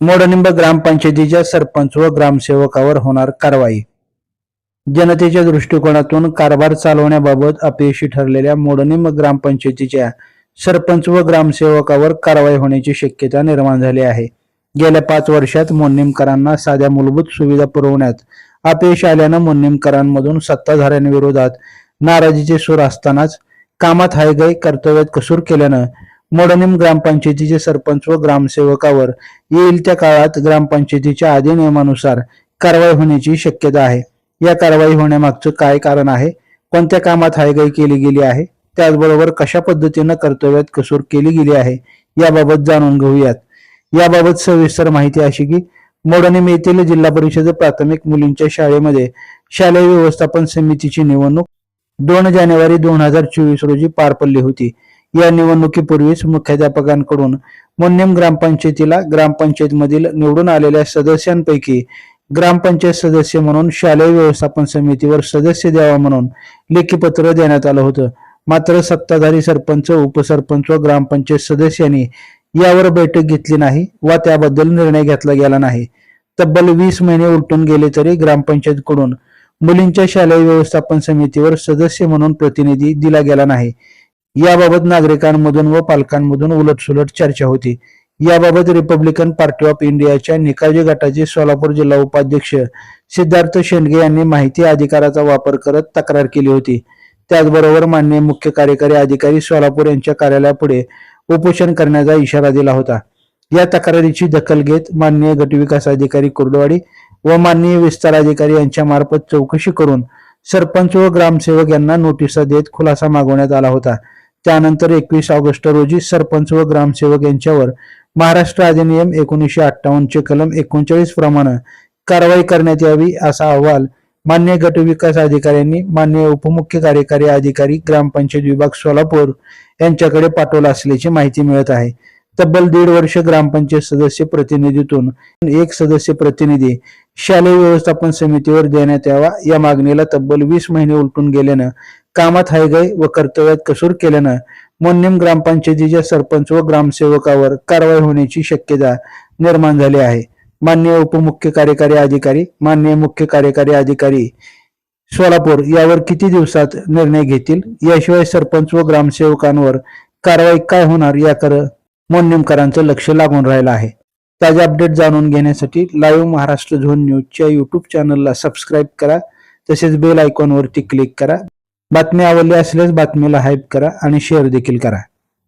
मोडनिंब ग्रामपंचायतीच्या सरपंच व ग्रामसेवकावर होणार कारवाई. जनतेच्या दृष्टिकोनातून कारभार चालवण्याबाबत अपयशी ठरलेल्या मोडनिंब ग्रामपंचायतीच्या सरपंच व ग्रामसेवकावर कारवाई होण्याची शक्यता निर्माण झाली आहे. गेल्या पाच वर्षात मोन्नीमकरांना साध्या मूलभूत सुविधा पुरवण्यात अपयश आल्यानं मोन्नीमकरांमधून सत्ताधाऱ्यांविरोधात नाराजीचे सूर असतानाच कामात हायगय कर्तव्यात कसूर केल्यानं मोडनिम ग्रामपंचायतीचे सरपंच व ग्रामसेवकावर येईल त्या काळात ग्रामपंचायतीच्या अधिनियमानुसार कारवाई होण्याची शक्यता आहे. या कारवाई होण्यामागचं काय कारण आहे? कोणत्या कामात हायगाई केली गेली आहे? त्याचबरोबर कशा पद्धतीनं कर्तव्यात कसूर केली गेली आहे? याबाबत जाणून घेऊयात. याबाबत सविस्तर माहिती अशी की मोडनिम येथील जिल्हा परिषद प्राथमिक मुलींच्या शाळेमध्ये शालेय व्यवस्थापन समितीची निवडणूक दोन जानेवारी दोन हजार चोवीस रोजी पार पडली होती. या निवडणुकीपूर्वीच मुख्याध्यापकांकडून मोन्नेम ग्रामपंचायतीला ग्रामपंचायतमधील निवडून आलेल्या सदस्यांपैकी ग्रामपंचायत सदस्य म्हणून शालेय व्यवस्थापन समितीवर सदस्य द्यावा म्हणून लेखी पत्र देण्यात आलं होतं. मात्र सत्ताधारी सरपंच उपसरपंच व ग्रामपंचायत सदस्यांनी यावर बैठक घेतली नाही वा त्याबद्दल निर्णय घेतला गेला नाही. तब्बल वीस महिने उलटून गेले तरी ग्रामपंचायतकडून मुलींच्या शालेय व्यवस्थापन समितीवर सदस्य म्हणून प्रतिनिधी दिला गेला नाही. याबाबत नागरिकांमधून व पालकांमधून उलटसुलट चर्चा होती. याबाबत रिपब्लिकन पार्टी ऑफ इंडियाच्या निकाजी गटाचे सोलापूर जिल्हा उपाध्यक्ष सिद्धार्थ शेंडगे यांनी माहिती अधिकाराचा वापर करत तक्रार केली होती. त्याचबरोबर माननीय मुख्य कार्यकारी अधिकारी सोलापूर यांच्या कार्यालयापुढे उपोषण करण्याचा इशारा दिला होता. या तक्रारीची दखल घेत माननीय गटविकास अधिकारी कुर्डवाडी व माननीय विस्तार अधिकारी यांच्या मार्फत चौकशी करून सरपंच व ग्रामसेवक यांना नोटिसा देत खुलासा मागवण्यात आला होता. त्यानंतर एकवीस ऑगस्ट रोजी सरपंच व ग्रामसेवक यांच्यावर महाराष्ट्र अधिनियम एकोणीसशे अठ्ठावन्नचे कलम एकोणचाळीस प्रमाणे कारवाई करण्यात यावी असा अहवाल मान्य गट विकास अधिकाऱ्यांनी मान्य उपमुख्य कार्यकारी अधिकारी ग्रामपंचायत विभाग सोलापूर यांच्याकडे पाठवला असल्याची माहिती मिळत आहे. तब्बल दीड वर्ष ग्रामपंचायत सदस्य प्रतिनिधीतून एक सदस्य प्रतिनिधी शालेय व्यवस्थापन समितीवर देण्यात यावा या मागणीला तब्बल वीस महिने उलटून गेल्यानं कामात हायगाई व कर्तव्यात कसूर केल्यानं मोन्यम ग्रामपंचायतीच्या सरपंच व ग्रामसेवकावर कारवाई होण्याची शक्यता निर्माण झाली आहे. माननीय उपमुख्य कार्यकारी अधिकारी माननीय मुख्य कार्यकारी अधिकारी सोलापूर यावर किती दिवसात निर्णय घेतील? याशिवाय सरपंच व ग्रामसेवकांवर कारवाई काय होणार याकडे मोन्नेमकरांचं लक्ष लागून राहिलं आहे. ताजे अपडेट जाणून घेण्यासाठी लाईव्ह महाराष्ट्र झोन न्यूजच्या युट्यूब चॅनलला सबस्क्राईब करा. तसेच बेल आयकॉनवरती क्लिक करा. बातमी आवडली असल्यास बातमीला हाईप करा आणि शेअर देखील करा.